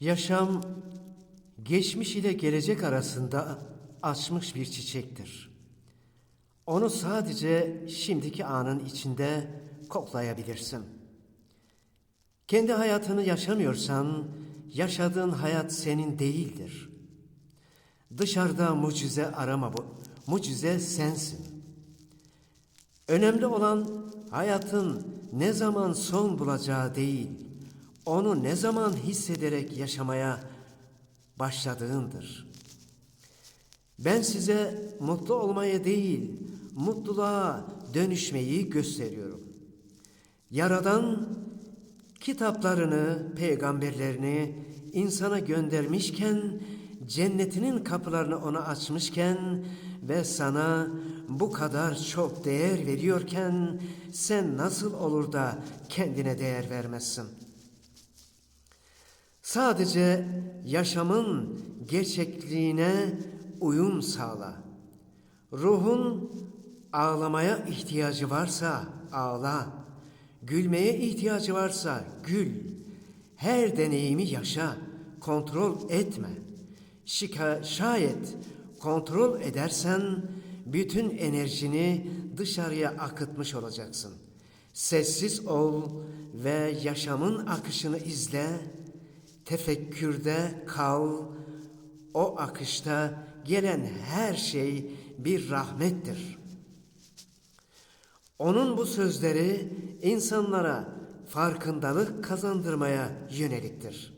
Yaşam geçmiş ile gelecek arasında açmış bir çiçektir. Onu sadece şimdiki anın içinde koklayabilirsin. Kendi hayatını yaşamıyorsan yaşadığın hayat senin değildir. Dışarıda mucize arama bu. Mucize sensin. Önemli olan hayatın ne zaman son bulacağı değil, onu ne zaman hissederek yaşamaya başladığındır. Ben size mutlu olmayı değil, mutluluğa dönüşmeyi gösteriyorum. Yaradan kitaplarını, peygamberlerini insana göndermişken, cennetinin kapılarını ona açmışken ve sana bu kadar çok değer veriyorken sen nasıl olur da kendine değer vermezsin? Sadece yaşamın gerçekliğine uyum sağla. Ruhun ağlamaya ihtiyacı varsa ağla. Gülmeye ihtiyacı varsa gül. Her deneyimi yaşa, kontrol etme. Şika, şayet kontrol edersen bütün enerjini dışarıya akıtmış olacaksın. Sessiz ol ve yaşamın akışını izle. Tefekkürde kal. O akışta gelen her şey bir rahmettir. Onun bu sözleri insanlara farkındalık kazandırmaya yöneliktir.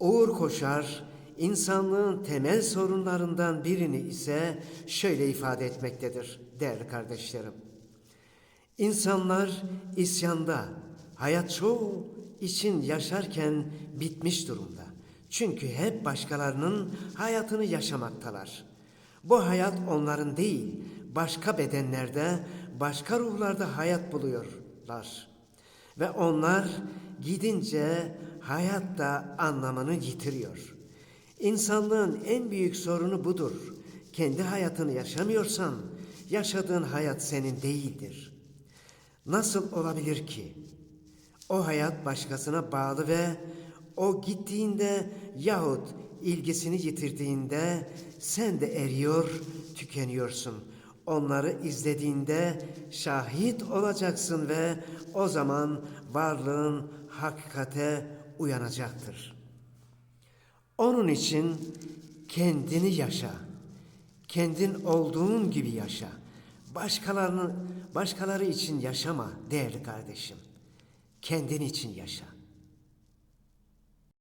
Uğur Koşar, insanlığın temel sorunlarından birini ise şöyle ifade etmektedir değerli kardeşlerim. İnsanlar isyanda, hayat çoğu için yaşarken bitmiş durumda. Çünkü hep başkalarının hayatını yaşamaktalar. Bu hayat onların değil, başka bedenlerde, başka ruhlarda hayat buluyorlar. Ve onlar gidince hayat da anlamını yitiriyor. İnsanlığın en büyük sorunu budur. Kendi hayatını yaşamıyorsan, yaşadığın hayat senin değildir. Nasıl olabilir ki? O hayat başkasına bağlı ve o gittiğinde yahut ilgisini yitirdiğinde sen de eriyor, tükeniyorsun. Onları izlediğinde şahit olacaksın ve o zaman varlığın hakikate uyanacaktır. Onun için kendini yaşa. Kendin olduğun gibi yaşa. Başkalarını başkaları için yaşama değerli kardeşim. Kendin için yaşa.